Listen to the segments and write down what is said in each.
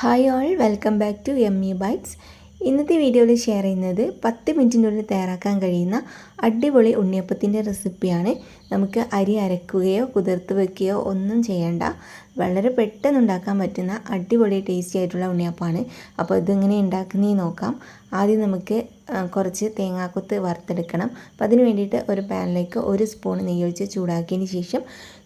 Hi all welcome back to M E bytes ഇന്നത്തെ വീഡിയോയിൽ share ചെയ്യുന്നത് പത്ത് മിനിറ്റിനുള്ളിൽ തയ്യാറാക്കാൻ കഴിയുന്ന അടിപൊളി ഉണ്ണിയപ്പത്തിന്റെ റെസിപ്പിയാണ് നമുക്ക് അരി അരക്കുകയോ കുതിർത്ത് വെക്കുകയോ ഒന്നും ചെയ്യേണ്ട. വളരെ പെട്ടെന്ന് ഉണ്ടാക്കാൻ പറ്റുന്ന അടിപൊളി ടേസ്റ്റി ആയിട്ടുള്ള ഉണ്ണിയപ്പാണ് അപ്പോൾ ഇതെങ്ങനെ ഉണ്ടാക്കുന്നേ നോക്കാം. ആദ്യം നമുക്ക് കുറച്ച് തേങ്ങാക്കൊത്ത് വറുത്തെടുക്കണം. അപ്പം അതിന് വേണ്ടിയിട്ട് ഒരു പാനിലേക്ക് ഒരു സ്പൂൺ നെയ്യ് ഒഴിച്ച് ചൂടാക്കിയതിന് ശേഷം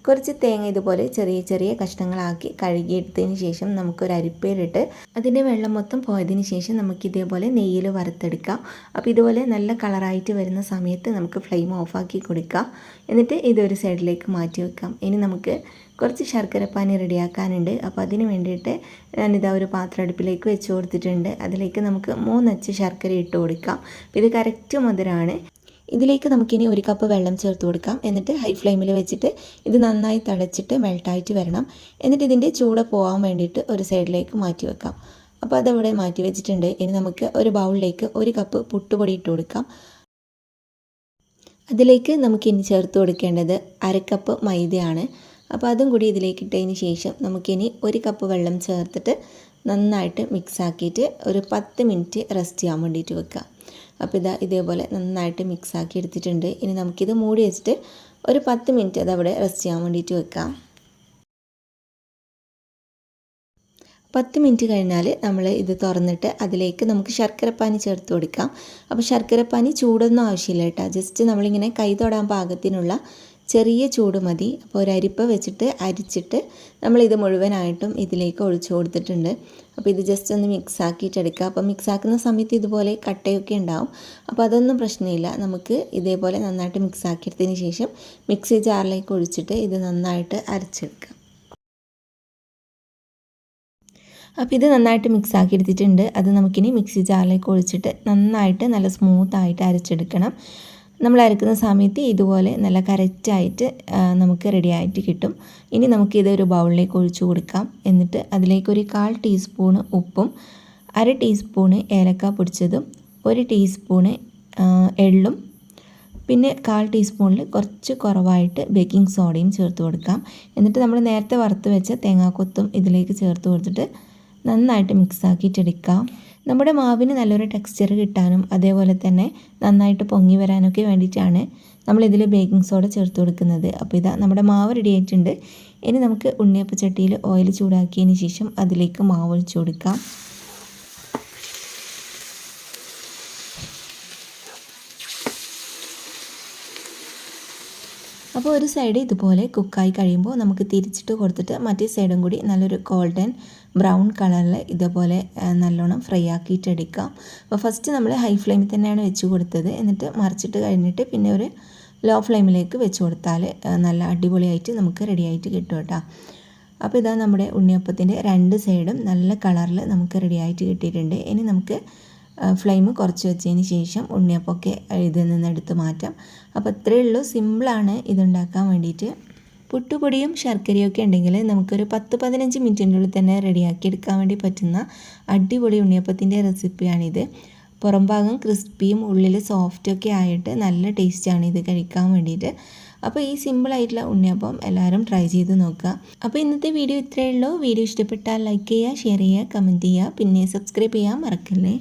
കുറച്ച് തേങ്ങ ഇതുപോലെ ചെറിയ ചെറിയ കഷ്ണങ്ങളാക്കി കഴുകിയെടുത്തതിന് ശേഷം നമുക്കൊരു അരിപ്പയിലിട്ട് അതിന്റെ വെള്ളം മൊത്തം പോയതിന് ശേഷം നമുക്ക് ഇതേപോലെ നെയ്യിൽ വറുത്തെടുക്കാം. അപ്പോൾ ഇതുപോലെ നല്ല കളറായിട്ട് വരുന്ന സമയത്ത് നമുക്ക് ഫ്ലെയിം ഓഫാക്കി കൊടുക്കാം. എന്നിട്ട് ഇതൊരു സൈഡിലേക്ക് മാറ്റി വെക്കാം. ഇനി നമുക്ക് കുറച്ച് ശർക്കരപ്പാനി റെഡിയാക്കാനുണ്ട്. അപ്പോൾ അതിന് വേണ്ടിയിട്ട് ഞാനിതാ ഒരു പാത്രം അടുപ്പിലേക്ക് വെച്ച് കൊടുത്തിട്ടുണ്ട്. അതിലേക്ക് നമുക്ക് മൂന്നച്ച് ശർക്കര ഇട്ട് കൊടുക്കാം. ഇത് കറക്റ്റ് മധുരമാണ് ഇതിലേക്ക് നമുക്കിനി ഒരു കപ്പ് വെള്ളം ചേർത്ത് കൊടുക്കാം. എന്നിട്ട് ഹൈ ഫ്ലെയിമിൽ വെച്ചിട്ട് ഇത് നന്നായി തടച്ചിട്ട് മെൽട്ടായിട്ട് വരണം. എന്നിട്ട് ഇതിന്റെ ചൂട് പോകാൻ വേണ്ടിയിട്ട് ഒരു സൈഡിലേക്ക് മാറ്റി വെക്കാം. അപ്പോൾ അതവിടെ മാറ്റി വെച്ചിട്ടുണ്ട്. ഇനി നമുക്ക് ഒരു ബൗളിലേക്ക് ഒരു കപ്പ് പുട്ടുപൊടി ഇട്ട് കൊടുക്കാം. അതിലേക്ക് നമുക്കിനി ചേർത്ത് കൊടുക്കേണ്ടത് അരക്കപ്പ് മൈദയാണ്. അപ്പോൾ അതും കൂടി ഇതിലേക്ക് ഇട്ടതിന് ശേഷം നമുക്കിനി ഒരു കപ്പ് വെള്ളം ചേർത്തിട്ട് നന്നായിട്ട് മിക്സാക്കിയിട്ട് ഒരു പത്ത് മിനിറ്റ് റെസ്റ്റ് ചെയ്യാൻ വേണ്ടിയിട്ട് വെക്കുക അപ്പോൾ ഇതാ ഇതേപോലെ നന്നായിട്ട് മിക്സാക്കി എടുത്തിട്ടുണ്ട്. ഇനി നമുക്കിത് മൂടി വെച്ചിട്ട് ഒരു പത്ത് മിനിറ്റ് അതവിടെ റെസ്റ്റ് ചെയ്യാൻ വേണ്ടിയിട്ട് വെക്കാം. പത്ത് മിനിറ്റ് കഴിഞ്ഞാൽ നമ്മൾ ഇത് തുറന്നിട്ട് അതിലേക്ക് നമുക്ക് ശർക്കരപ്പാനി ചേർത്ത് കൊടുക്കാം. അപ്പോൾ ശർക്കരപ്പാനി ചൂടൊന്നും ആവശ്യമില്ല കേട്ടോ. ജസ്റ്റ് നമ്മളിങ്ങനെ കൈ തൊടാൻ പാകത്തിനുള്ള ചെറിയ ചൂട് മതി. അപ്പോൾ ഒരു അരിപ്പ വെച്ചിട്ട് അരിച്ചിട്ട് നമ്മളിത് മുഴുവനായിട്ടും ഇതിലേക്ക് ഒഴിച്ചു കൊടുത്തിട്ടുണ്ട്. അപ്പോൾ ഇത് ജസ്റ്റ് ഒന്ന് മിക്സ് ആക്കിയിട്ട് എടുക്കുക അപ്പോൾ മിക്സ് ആക്കുന്ന സമയത്ത് ഇതുപോലെ കട്ടയൊക്കെ ഉണ്ടാവും. അപ്പോൾ അതൊന്നും പ്രശ്നമില്ല. നമുക്ക് ഇതേപോലെ നന്നായിട്ട് മിക്സ് ആക്കിയെടുത്തതിന് ശേഷം മിക്സി ജാറിലേക്ക് ഒഴിച്ചിട്ട് ഇത് നന്നായിട്ട് അരച്ചെടുക്കാം. അപ്പോൾ ഇത് നന്നായിട്ട് മിക്സ് ആക്കി എടുത്തിട്ടുണ്ട് അത് നമുക്കിനി മിക്സി ജാറിലേക്ക് ഒഴിച്ചിട്ട് നന്നായിട്ട് നല്ല സ്മൂത്തായിട്ട് അരച്ചെടുക്കണം. നമ്മൾ അരക്കുന്ന സമയത്ത് ഇതുപോലെ നല്ല കറക്റ്റായിട്ട് നമുക്ക് റെഡി ആയിട്ട് കിട്ടും. ഇനി നമുക്കിത് ഒരു ബൗളിലേക്ക് ഒഴിച്ചു കൊടുക്കാം. എന്നിട്ട് അതിലേക്കൊരു കാൽ ടീസ്പൂണ് ഉപ്പും അര ടീസ്പൂണ് ഏലക്ക പൊടിച്ചതും ഒരു ടീസ്പൂണ് എള്ളും പിന്നെ കാൽ ടീസ്പൂണിൽ കുറച്ച് കുറവായിട്ട് ബേക്കിംഗ് സോഡയും ചേർത്ത് കൊടുക്കാം. എന്നിട്ട് നമ്മൾ നേരത്തെ വറുത്ത് വെച്ച തേങ്ങാക്കൊത്തും ഇതിലേക്ക് ചേർത്ത് കൊടുത്തിട്ട് നന്നായിട്ട് മിക്സ് ആക്കിയിട്ടെടുക്കാം. നമ്മുടെ മാവിന് നല്ലൊരു ടെക്സ്ചർ കിട്ടാനും അതേപോലെ തന്നെ നന്നായിട്ട് പൊങ്ങി വരാനൊക്കെ വേണ്ടിയിട്ടാണ് നമ്മളിതിൽ ബേക്കിംഗ് സോഡ ചേർത്ത് കൊടുക്കുന്നത്. അപ്പോൾ ഇതാ നമ്മുടെ മാവ് റെഡി ആയിട്ടുണ്ട്. ഇനി നമുക്ക് ഉണ്ണിയപ്പച്ചട്ടിയിൽ ഓയിൽ ചൂടാക്കിയതിന് ശേഷം അതിലേക്ക് മാവ് ഒഴിച്ചു കൊടുക്കാം. അപ്പോൾ ഒരു സൈഡ് ഇതുപോലെ കുക്കായി കഴിയുമ്പോൾ നമുക്ക് തിരിച്ചിട്ട് കൊടുത്തിട്ട് മറ്റേ സൈഡും കൂടി നല്ലൊരു ഗോൾഡൻ ബ്രൗൺ കളറിൽ ഇതേപോലെ നല്ലോണം ഫ്രൈ ആക്കിയിട്ടെടുക്കാം അപ്പോൾ ഫസ്റ്റ് നമ്മൾ ഹൈ ഫ്ലെയിമിൽ തന്നെയാണ് വെച്ച് കൊടുത്തത്. എന്നിട്ട് മറിച്ചിട്ട് കഴിഞ്ഞിട്ട് പിന്നെ ഒരു ലോ ഫ്ലെയിമിലേക്ക് വെച്ച് കൊടുത്താൽ നല്ല അടിപൊളിയായിട്ട് നമുക്ക് റെഡിയായിട്ട് കിട്ടും കേട്ടോ. അപ്പോൾ ഇതാ നമ്മുടെ ഉണ്ണിയപ്പത്തിന്റെ രണ്ട് സൈഡും നല്ല കളറിൽ നമുക്ക് റെഡിയായിട്ട് കിട്ടിയിട്ടുണ്ട്. ഇനി നമുക്ക് ഫ്ലെയിം കുറച്ച് വെച്ചതിന് ശേഷം ഉണ്ണിയപ്പമൊക്കെ ഇതിൽ നിന്ന് എടുത്ത് മാറ്റാം. അപ്പോൾ ഇത്രയേ ഉള്ളൂ. സിമ്പിളാണ് ഇതുണ്ടാക്കാൻ വേണ്ടിയിട്ട്. പുട്ടുപൊടിയും ശർക്കരയും ഒക്കെ ഉണ്ടെങ്കിൽ നമുക്കൊരു പത്ത് പതിനഞ്ച് മിനിറ്റിന്റെ ഉള്ളിൽ തന്നെ റെഡിയാക്കി എടുക്കാൻ വേണ്ടി പറ്റുന്ന അടിപൊളി ഉണ്ണിയപ്പത്തിന്റെ റെസിപ്പിയാണിത് പുറം ഭാഗം ക്രിസ്പിയും ഉള്ളിൽ സോഫ്റ്റൊക്കെ ആയിട്ട് നല്ല ടേസ്റ്റാണ് ഇത് കഴിക്കാൻ വേണ്ടിയിട്ട്. അപ്പോൾ ഈ സിമ്പിളായിട്ടുള്ള ഉണ്ണിയപ്പം എല്ലാവരും ട്രൈ ചെയ്ത് നോക്കുക. അപ്പോൾ ഇന്നത്തെ വീഡിയോ ഇത്രയേ ഉള്ളൂ. വീഡിയോ ഇഷ്ടപ്പെട്ടാൽ ലൈക്ക് ചെയ്യുക ഷെയർ ചെയ്യുക കമന്റ് ചെയ്യുക. പിന്നെ സബ്സ്ക്രൈബ് ചെയ്യാൻ മറക്കല്ലേ?